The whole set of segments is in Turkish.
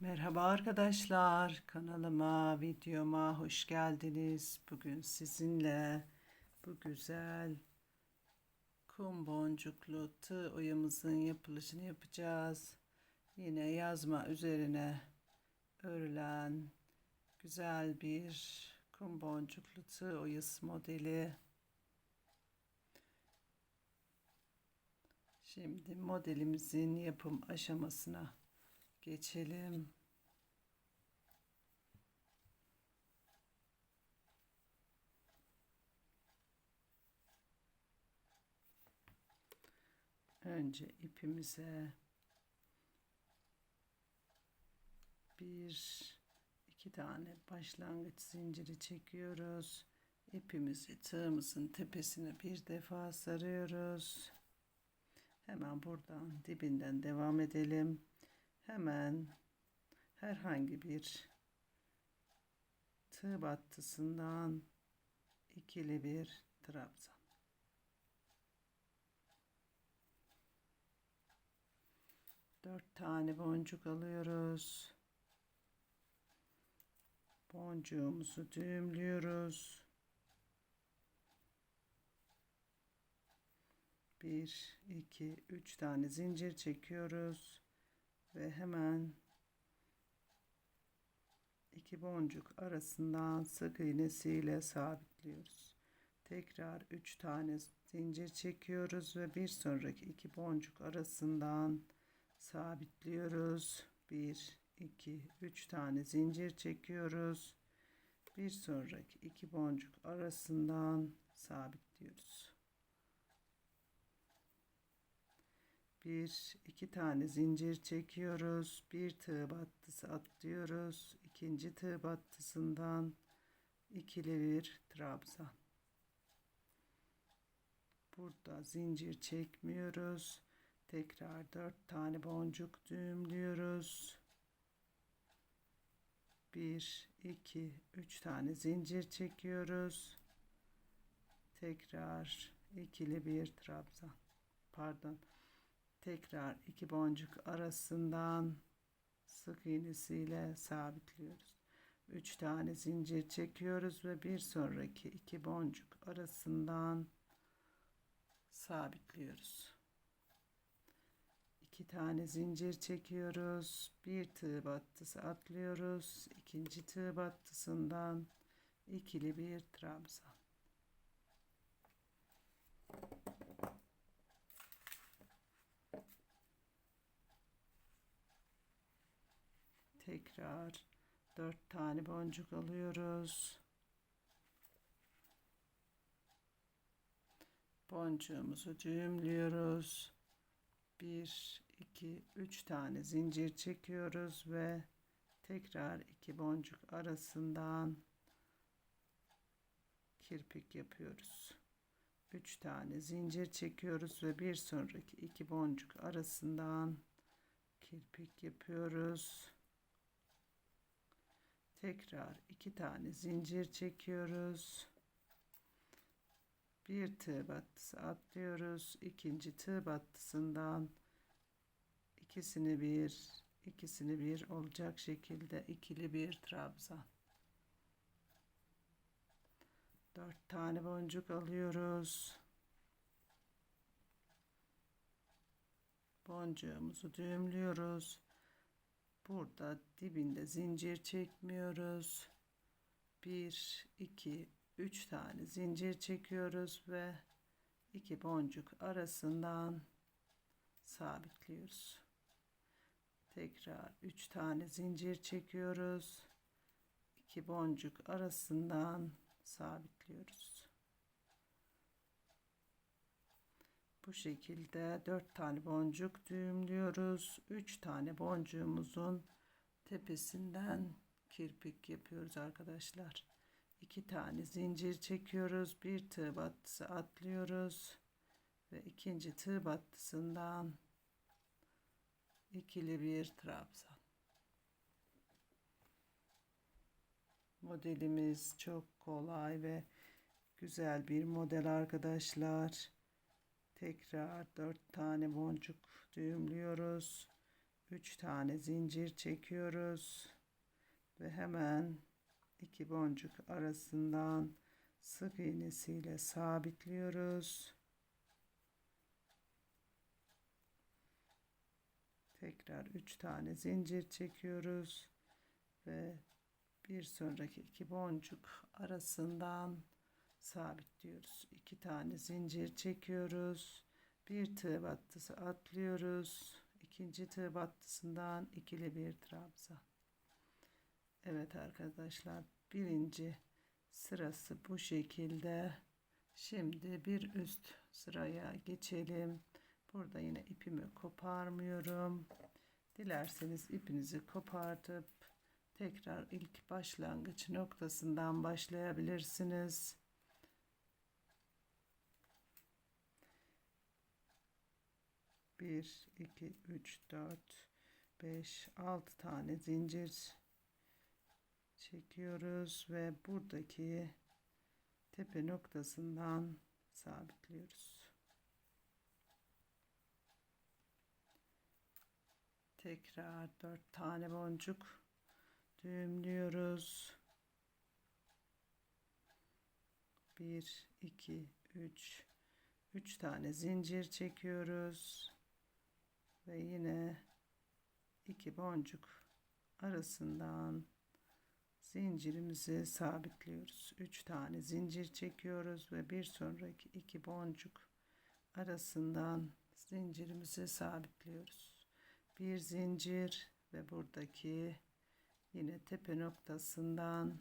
Merhaba arkadaşlar, kanalıma, videoma hoş geldiniz. Bugün sizinle bu güzel kum boncuklu tığ oyamızın yapılışını yapacağız. Yine yazma üzerine örülen güzel bir kum boncuklu tığ oyası modeli. Şimdi modelimizin yapım aşamasına geçelim. Önce ipimize bir iki tane başlangıç zinciri çekiyoruz. İpimizi tığımızın tepesine bir defa sarıyoruz. Hemen buradan dibinden devam edelim hemen herhangi bir tığ battısından ikili bir trabzan. Dört tane boncuk alıyoruz. Boncuğumuzu düğümlüyoruz. Bir, iki, üç tane zincir çekiyoruz ve hemen iki boncuk arasından sık iğnesiyle sabitliyoruz. Tekrar üç tane zincir çekiyoruz ve bir sonraki iki boncuk arasından sabitliyoruz. Bir, iki, üç tane zincir çekiyoruz. Bir sonraki iki boncuk arasından sabitliyoruz. Bir iki tane zincir çekiyoruz. Bir tığ battısı atlıyoruz. İkinci tığ battısından ikili bir trabzan. Burada zincir çekmiyoruz. Tekrar dört tane boncuk düğümlüyoruz. Bir iki üç tane zincir çekiyoruz. Tekrar ikili bir trabzan. Pardon tekrar iki boncuk arasından sık iğnesiyle sabitliyoruz. 3 tane zincir çekiyoruz ve bir sonraki iki boncuk arasından sabitliyoruz. 2 tane zincir çekiyoruz. Bir tığ battısı atlıyoruz. ikinci tığ battısından ikili bir trabzan. Tekrar dört tane boncuk alıyoruz. Boncuğumuzu düğümlüyoruz. Bir, iki, üç tane zincir çekiyoruz ve tekrar iki boncuk arasından kirpik yapıyoruz. Üç tane zincir çekiyoruz ve bir sonraki iki boncuk arasından kirpik yapıyoruz tekrar iki tane zincir çekiyoruz. Bir tığ battısı atlıyoruz. İkinci tığ battısından ikisini bir ikisini bir olacak şekilde ikili bir trabzan. Dört tane boncuk alıyoruz. Boncuğumuzu düğümlüyoruz burada dibinde zincir çekmiyoruz. 1 2 3 tane zincir çekiyoruz ve iki boncuk arasından sabitliyoruz. Tekrar 3 tane zincir çekiyoruz. 2 boncuk arasından sabitliyoruz. Bu şekilde 4 tane boncuk düğümlüyoruz. 3 tane boncuğumuzun tepesinden kirpik yapıyoruz arkadaşlar. 2 tane zincir çekiyoruz. Bir tığ battısı atlıyoruz ve ikinci tığ battısından ikili bir trabzan. Modelimiz çok kolay ve güzel bir model arkadaşlar tekrar dört tane boncuk düğümlüyoruz. 3 tane zincir çekiyoruz. Ve hemen iki boncuk arasından sık iğnesiyle sabitliyoruz. Tekrar 3 tane zincir çekiyoruz. Ve bir sonraki iki boncuk arasından sabitliyoruz. 2 tane zincir çekiyoruz. Bir tığ battısı atlıyoruz. İkinci tığ battısından ikili bir trabzan. Evet arkadaşlar birinci sırası bu şekilde. Şimdi bir üst sıraya geçelim. Burada yine ipimi koparmıyorum. Dilerseniz ipinizi kopartıp tekrar ilk başlangıç noktasından başlayabilirsiniz. Bir, iki, üç, dört, beş, altı tane zincir çekiyoruz ve buradaki tepe noktasından sabitliyoruz. Tekrar dört tane boncuk düğümlüyoruz. Bir, iki, üç, üç tane zincir çekiyoruz ve yine iki boncuk arasından zincirimizi sabitliyoruz. 3 tane zincir çekiyoruz ve bir sonraki iki boncuk arasından zincirimizi sabitliyoruz. Bir zincir ve buradaki yine tepe noktasından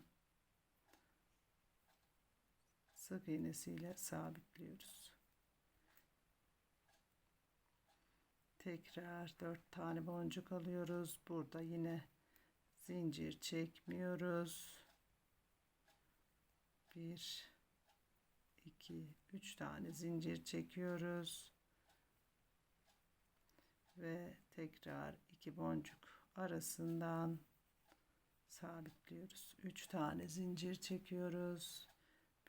sık iğnesiyle sabitliyoruz. Tekrar 4 tane boncuk alıyoruz. Burada yine zincir çekmiyoruz. 1 2 3 tane zincir çekiyoruz. Ve tekrar iki boncuk arasından sabitliyoruz. 3 tane zincir çekiyoruz.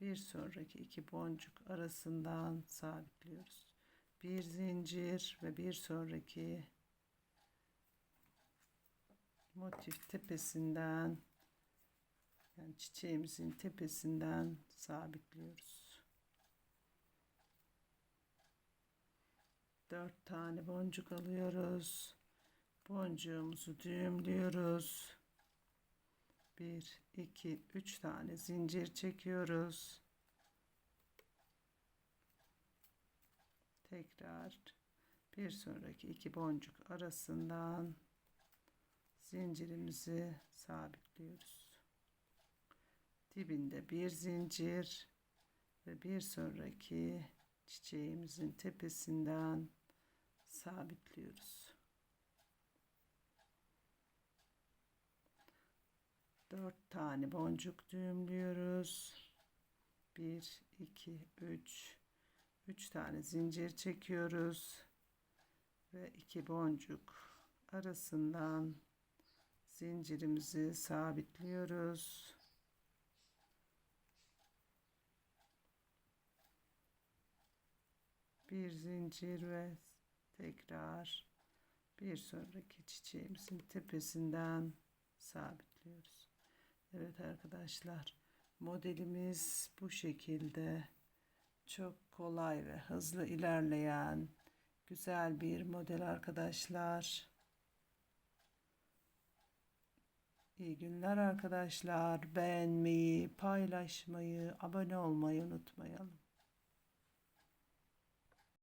Bir sonraki iki boncuk arasından sabitliyoruz. Bir zincir ve bir sonraki motif tepesinden yani çiçeğimizin tepesinden sabitliyoruz. Dört tane boncuk alıyoruz. Boncuğumuzu düğümlüyoruz. Bir, iki, üç tane zincir çekiyoruz. Tekrar bir sonraki iki boncuk arasından zincirimizi sabitliyoruz. Dibinde bir zincir ve bir sonraki çiçeğimizin tepesinden sabitliyoruz. Dört tane boncuk düğümlüyoruz. Bir, iki, üç, üç tane zincir çekiyoruz ve iki boncuk arasından zincirimizi sabitliyoruz. Bir zincir ve tekrar bir sonraki çiçeğimizin tepesinden sabitliyoruz. Evet arkadaşlar modelimiz bu şekilde çok kolay ve hızlı ilerleyen güzel bir model arkadaşlar. İyi günler arkadaşlar. Beğenmeyi, paylaşmayı, abone olmayı unutmayalım.